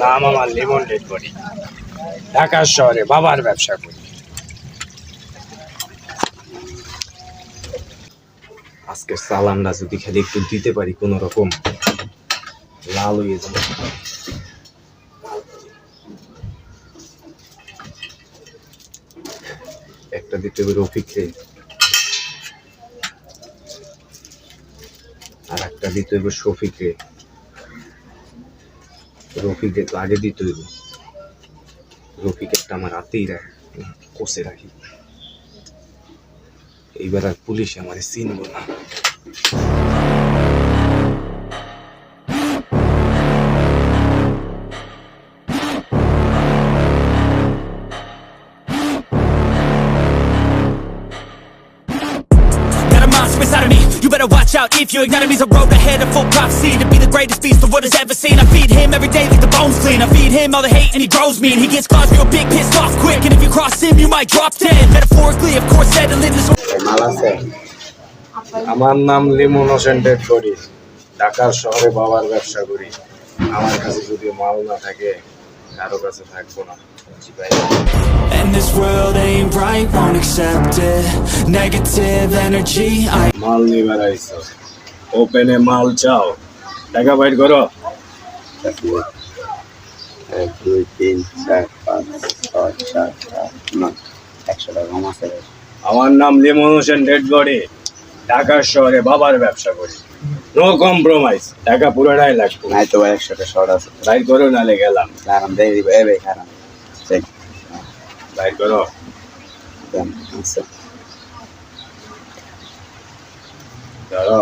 নাম আমার লিমন ডেট করি। ঢাকা শহরে বাবার ব্যবসা করি। আজকে সালামটা যদি খালি একটু দিতে পারি কোন রকম লাল হয়ে যাবে। একটা দিতে হবে রফিককে আর একটা দিতে হবে শফিককে। রফিকে তো আগে দিতে হইব। রফিক একটা আমার হাতেই রাখ কষে রাখি। এইবার আর পুলিশ আমার চিনব না। Got a monster inside of me. You better watch out if you ignite me's a road ahead of full prophecy to be the greatest beast the world has ever seen. I feed him every day like the bones clean. I feed him all the hate and he grows me. And he gets claws real big, pissed off quick. And if you cross him, you might drop dead. Metaphorically, of course, settling this. মাল আছে আমার নাম Limon Hossain date করি ঢাকার শহরে বাবার ব্যবসা করি আমার কাছে যদি মাল না থাকে কারো কাছে থাকবো না বুঝছি ভাই? World ain't right, won't accept it. Negative energy, I. মাল নিবার আইছো ওপেনে মাল চাও। টাকা বাইর করো। এক দুই তিন চার পাঁচ ছয় সাত আট নয় একশো টাকা কম আমার নাম লিমন হোসেন ডেড বডি ঢাকার শহরে বাবার ব্যবসা করি। নো কম্প্রোমাইজ টাকা পুরোটাই লাগবে। নাই তো একশো টাকা শর্ট আছে। বাইর করো নালে গেলাম। আরাম দিয়ে দিব এ ভাই আরাম বাইর করো আচ্ছা ধরো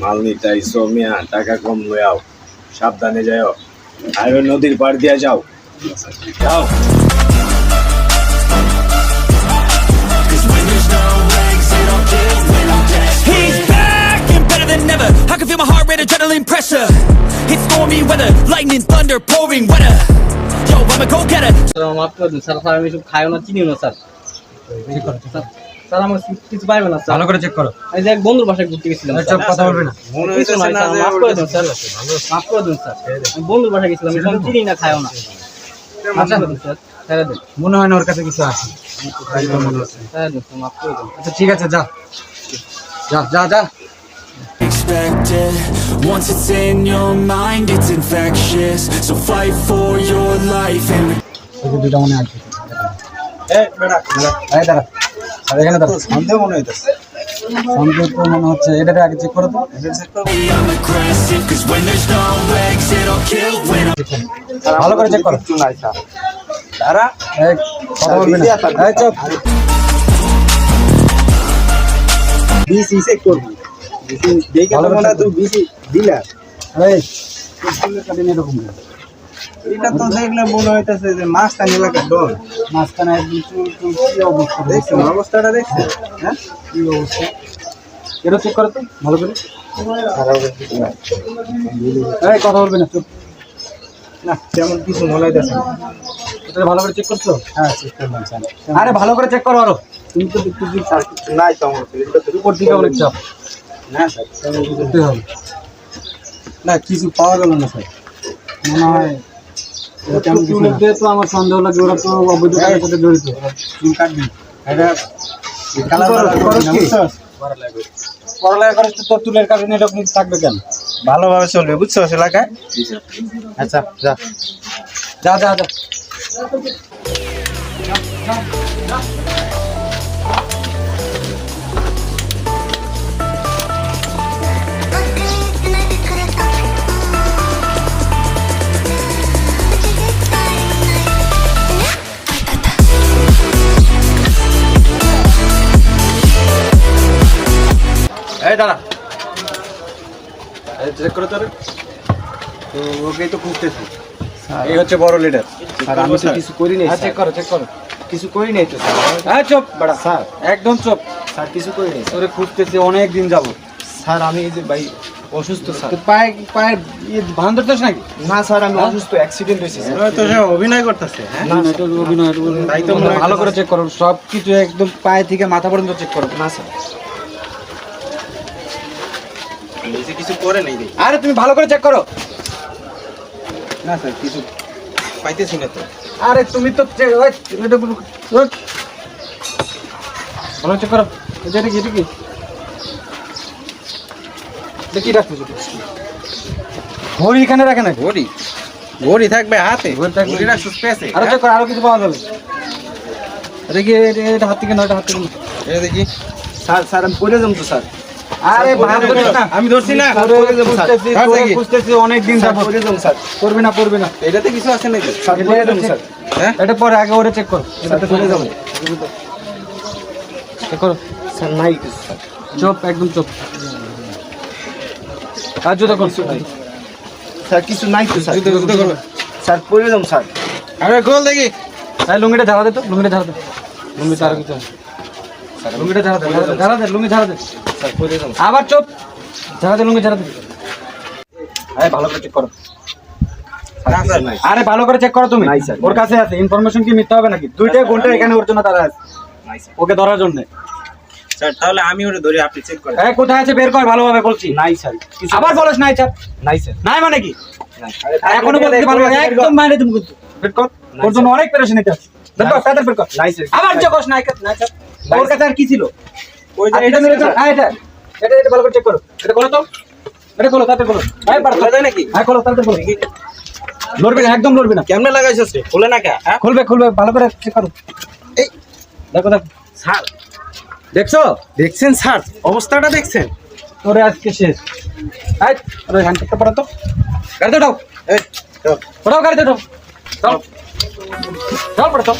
মাল নিতে আইসো মিয়া টাকা কম লয়াও সাবধানে যাও আর ওই নদীর পাড় দিয়া যাও যাও. He's back and better than ever. I can feel my heart rate, adrenaline pressure. It's stormy weather, lightning, thunder, pouring weather. Yo, I'm a go getter. Sir মাফ করে দিন স্যার স্যার আমি সব খাইও না চিনিও না স্যার স্যার, স্যার আমার কিছু পাইবে না স্যার ভালো করে চেক করো। এই যে এক বন্ধুর বাসায় ঘুরতে গেছিলাম চুপ কথা বলবি না। কিছু নয় স্যার মাফ করে দিন স্যার মাফ করে দিন স্যার আমি বন্ধুর বাসায় গেছিলাম আমি চিনি না খাইও না। মাফ করে দিন স্যার মনে হয় না ওর কাছে কিছু আছে। করে আচ্ছা ঠিক আছে যা। যা যা যা। Expected. Once it's in your mind, it's infectious. So fight for your life and ওই মনে আছে দাঁড়া এখানে দাঁড়া সন্দেহ মনে হইতেছে সন্দেহ তো মনে হচ্ছে এটাকে আগে চেক করো তো. ভালো করে চেক করো এই কথা বলবি না চুপ বিসি চেক করবি বিসি দেখে মনে হয় তুই বিসি এরকম এটা তো দেখলে মনে হইতেছে যে মাস্তান এলাকার ডন মাঝখানে একদম চুল চুল কি অবস্থা দেখছেন অবস্থাটা দেখছেন হ্যাঁ? কি অবস্থা? এটা চেক করো তো ভালো করে। কথা বলবি না চুপ। না তেমন কিছু মনে হইতেছে। এটা ভালো করে চেক করছ? হ্যাঁ চেক করলাম স্যার। আরে ভালো করে চেক করো আরও। তুমি তো কিছু নাই তো আমার এটা উপর দিকে অনেক চাপ। না স্যার কিছু হবে। না কিছু পাওয়া গেল না স্যার। মনে হয় তো আমার সন্দেহ লাগে ওরা তো অবৈধ কাজের সাথে জড়িত। চুল কাটবি এটা করস তো তোর চুলের কারণে এরকম থাকবে কেন? ভালোভাবে চলবে বুঝছ এলাকায়? আচ্ছা যা। যা যা যা। দাঁড়া। চেক করে তোর তো ওকেই তো খুঁজতেছি। এই হচ্ছে বড় লিডার আর আমি তো কিছু করি নাই হ্যাঁ চেক করো চেক করো। কিছু করি নাই তো স্যার। হ্যাঁ চুপ বড়া। স্যার। একদম চুপ। স্যার কিছু করি নাই তোরে খুঁজতেছি অনেক দিন যাব স্যার আমি এই যে ভাই অসুস্থ স্যার। পায়ে পায়ে ভান ধরতেছ নাকি? না স্যার আমি অসুস্থ অ্যাক্সিডেন্ট হয়েছে স্যার। তো সে অভিনয় করতেছে হ্যাঁ? এটা অভিনয় এটা অভিনয়। তাই তো ভালো করে চেক করো। সব কিছু একদম পায়ে থেকে মাথা পর্যন্ত চেক করো। না স্যার। কিছু করে নাই রে আরে তুমি ভালো করে চেক করো। না স্যার কিছু পাইতেছি না তো। আরে তুমি তো। ভালো চেক করো। এটা কি কি? কি রাখতেছো ঘড়ি এখানে রাখে নাকি? ঘড়ি? ঘড়ি থাকবে হাতে। ঘড়ি থাকবে। ঘড়ি রাখছিস পেছে আরও চেক করো আরও কিছু পাওয়া যাবে। কি এটা- এটা হাত থেকে নয় এটা হাত থেকে? দেখি। স্যার স্যার আমি পড়ে যাব তো স্যার। আরে আমি ধরছি না। খুঁজতেছি অনেক দিন যাব করবি না না। এটাতে কিছু আছে নাকি? হ্যাঁ? এটা পরে আগে ওরে চেক করো। স্যার পড়ে যাব চেক করো। স্যার নাই কিছু স্যার। চুপ একদম চুপ। আর জুতো কর। স্যার কিছু নাই। তো স্যার। জুতো স্যার পড়ে যাব স্যার। আরে গোল দেখি। লুঙ্গিটা ঝাড়া দে তো লুঙ্গিটা ঝাড়া দে। লুঙ্গি তার কিছু। লুঙ্গিটা ঝাড়া দে ঝাড়া দে, লুঙ্গি ঝাড়া দে। স্যার পড়ে যাব আবার চুপ। ঝাড়া দে লুঙ্গি ঝাড়া দে। আরে ভালো করে চেক করো। স্যার নাই। আরে ভালো করে চেক করো তুমি। নাই, স্যার। ওর কাছে আছে ইনফরমেশন কি মিথ্যা হবে নাকি? দুইটা ঘণ্টা এখানে ওর জন্য তারা আছে। ওকে ধরার জন্য। স্যার তাহলে আমি ওটা ধরি আপনি চেক করেন। এই কোথায় আছে? বের কর ভালোভাবে বলছি। নাই স্যার আবার বলিস নাই চাপ। নাই স্যার। নাই মানে কি? এখনও বলতে পারব একদম মাইনে তুমি কিন্তু বের কর ওর জন্য অনেক পেরেশানিতে আছে বের কর তাদের বের কর। নাই স্যার। আবার চকস নাই কাজ নাই চাপ ওর কাছে আর কি ছিল? ওই আর এটা মেরে হ্যাঁ এটা। এটা এটা ভালো করে চেক করো। এটা করো তো। এটা করো তাতে করো পার খোলা যায় নাকি? হ্যাঁ করো তাতে করো লড়বি না একদম লড়বি না। কেমনে লাগাইছিস রে খোলে না কে? হ্যাঁ? খুলবে খুলবে ভালো করে চেক করো। এই দেখো দেখো। স্যার দেখছ? দেখছেন স্যার? অবস্থাটা দেখছেন? তোরে আজকে শেষ। আয় আরে হ্যান্ডটা পড়া তো। গাড়িতে উঠাও। এই। পড়াও গাড়িতে উঠাও। চল চল পড়া তো